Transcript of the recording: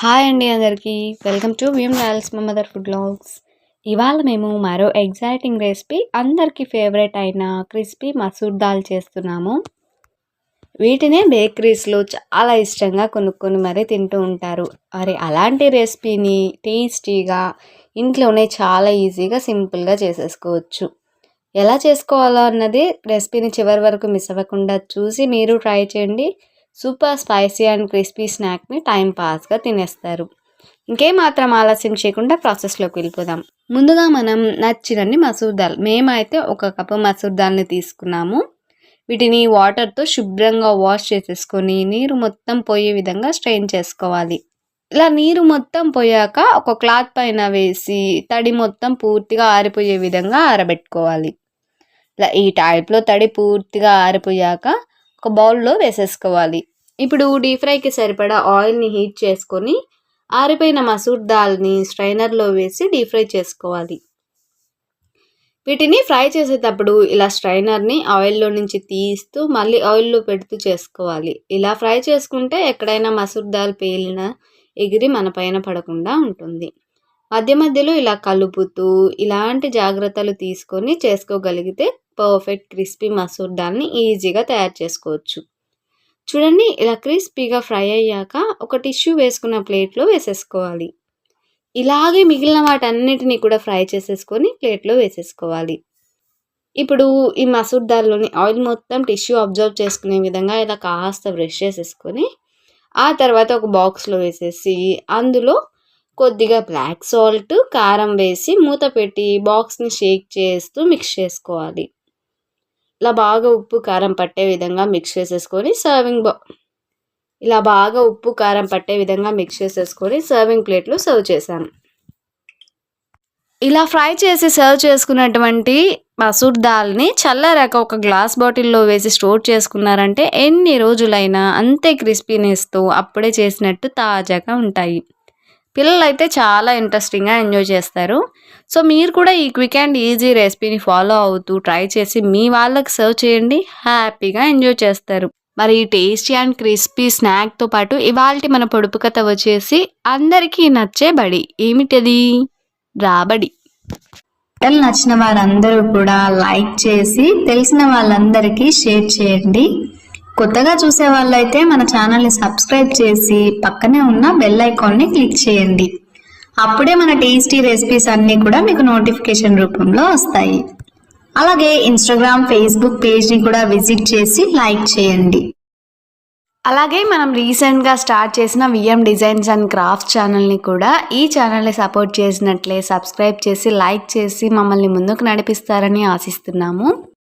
Hi అండి అందరికీ. Welcome to వ్యూమ్ రాయల్స్ మదర్ ఫుడ్ బ్లాగ్స్ ఇవాళ మేము మరో ఎగ్జైటింగ్ రెసిపీ అందరికీ ఫేవరెట్ అయిన క్రిస్పీ మసూర్ దాల్ చేస్తున్నాము. వీటినే బేకరీస్లో చాలా ఇష్టంగా కొనుక్కొని మరీ తింటూ ఉంటారు. మరి అలాంటి రెసిపీని టేస్టీగా ఇంట్లోనే చాలా ఈజీగా సింపుల్గా చేసేసుకోవచ్చు. ఎలా చేసుకోవాలో అన్నది రెసిపీని చివరి వరకు మిస్ అవ్వకుండా చూసి మీరు ట్రై చేయండి. సూపర్ స్పైసీ అండ్ క్రిస్పీ స్నాక్ని టైం పాస్గా తినేస్తారు. ఇంకేం మాత్రం ఆలస్యం చేయకుండా ప్రాసెస్లోకి వెళ్ళిపోదాం. ముందుగా మనం నచ్చినన్ని మసూర్ దాల్ మేమైతే ఒక కప్పు మసూర్ దాల్ని తీసుకున్నాము. వీటిని వాటర్తో శుభ్రంగా వాష్ చేసేసుకొని నీరు మొత్తం పోయే విధంగా స్ట్రెయిన్ చేసుకోవాలి. ఇలా నీరు మొత్తం పోయాక ఒక క్లాత్ పైన వేసి తడి మొత్తం పూర్తిగా ఆరిపోయే విధంగా ఆరబెట్టుకోవాలి. ఇలా ఈ టైప్లో తడి పూర్తిగా ఆరిపోయాక ఒక బౌల్లో వేసేసుకోవాలి. ఇప్పుడు డీప్ ఫ్రైకి సరిపడా ఆయిల్ని హీట్ చేసుకొని ఆరిపోయిన మసూర్ దాల్ని స్ట్రైనర్లో వేసి డీప్ ఫ్రై చేసుకోవాలి. వీటిని ఫ్రై చేసేటప్పుడు ఇలా స్ట్రైనర్ని ఆయిల్లో నుంచి తీస్తూ మళ్ళీ ఆయిల్లో పెడుతూ చేసుకోవాలి. ఇలా ఫ్రై చేసుకుంటే ఎక్కడైనా మసూర్ దాల్ పేలిన ఎగిరి మన పైన పడకుండా ఉంటుంది. మధ్య మధ్యలో ఇలా కలుపుతూ ఇలాంటి జాగ్రత్తలు తీసుకొని చేసుకోగలిగితే పర్ఫెక్ట్ క్రిస్పీ మసూర్ దాల్ని ఈజీగా తయారు చేసుకోవచ్చు. చూడండి ఇలా క్రిస్పీగా ఫ్రై అయ్యాక ఒక టిష్యూ వేసుకున్న ప్లేట్లో వేసేసుకోవాలి. ఇలాగే మిగిలిన వాటన్నిటిని కూడా ఫ్రై చేసేసుకొని ప్లేట్లో వేసేసుకోవాలి. ఇప్పుడు ఈ మసూర్ దాల్లోని ఆయిల్ మొత్తం టిష్యూ అబ్జర్వ్ చేసుకునే విధంగా ఇలా కాస్త బ్రష్ చేసేసుకొని ఆ తర్వాత ఒక బాక్స్లో వేసేసి అందులో కొద్దిగా బ్లాక్ సాల్ట్ కారం వేసి మూత పెట్టి బాక్స్ని షేక్ చేస్తూ మిక్స్ చేసుకోవాలి. ఇలా బాగా ఉప్పు కారం పట్టే విధంగా మిక్స్ చేసేసుకొని సర్వింగ్ బా ఇలా బాగా ఉప్పు కారం పట్టే విధంగా మిక్స్ చేసేసుకొని సర్వింగ్ ప్లేట్లో సర్వ్ చేశాను. ఇలా ఫ్రై చేసి సర్వ్ చేసుకున్నటువంటి మసూర్ దాల్ని చల్లారాక ఒక గ్లాస్ బాటిల్లో వేసి స్టోర్ చేసుకున్నారంటే ఎన్ని రోజులైనా అంతే క్రిస్పీనెస్తో అప్పుడే చేసినట్టు తాజాగా ఉంటాయి. పిల్లలు అయితే చాలా ఇంట్రెస్టింగ్గా ఎంజాయ్ చేస్తారు. సో మీరు కూడా ఈ క్విక్ అండ్ ఈజీ రెసిపీని ఫాలో అవుతూ ట్రై చేసి మీ వాళ్ళకి సర్వ్ చేయండి. హ్యాపీగా ఎంజాయ్ చేస్తారు. మరి ఈ టేస్టీ అండ్ క్రిస్పీ స్నాక్తో పాటు ఇవాళ మన పొడుపు కథ వచ్చేసి అందరికీ నచ్చే బడి ఏమిటది? రాబడి. నచ్చిన వారందరూ కూడా లైక్ చేసి తెలిసిన వాళ్ళందరికీ షేర్ చేయండి. కొత్తగా చూసే వాళ్ళైతే మన ఛానల్ని సబ్స్క్రైబ్ చేసి పక్కనే ఉన్న బెల్ ఐకాన్ని క్లిక్ చేయండి. అప్పుడే మన టేస్టీ రెసిపీస్ అన్నీ కూడా మీకు నోటిఫికేషన్ రూపంలో వస్తాయి. అలాగే ఇన్స్టాగ్రామ్ ఫేస్బుక్ పేజ్ని కూడా విజిట్ చేసి లైక్ చేయండి. అలాగే మనం రీసెంట్గా స్టార్ట్ చేసిన విఎం డిజైన్స్ అండ్ క్రాఫ్ట్స్ ఛానల్ని కూడా ఈ ఛానల్ని సపోర్ట్ చేసినట్లే సబ్స్క్రైబ్ చేసి లైక్ చేసి మమ్మల్ని ముందుకు నడిపిస్తారని ఆశిస్తున్నాము.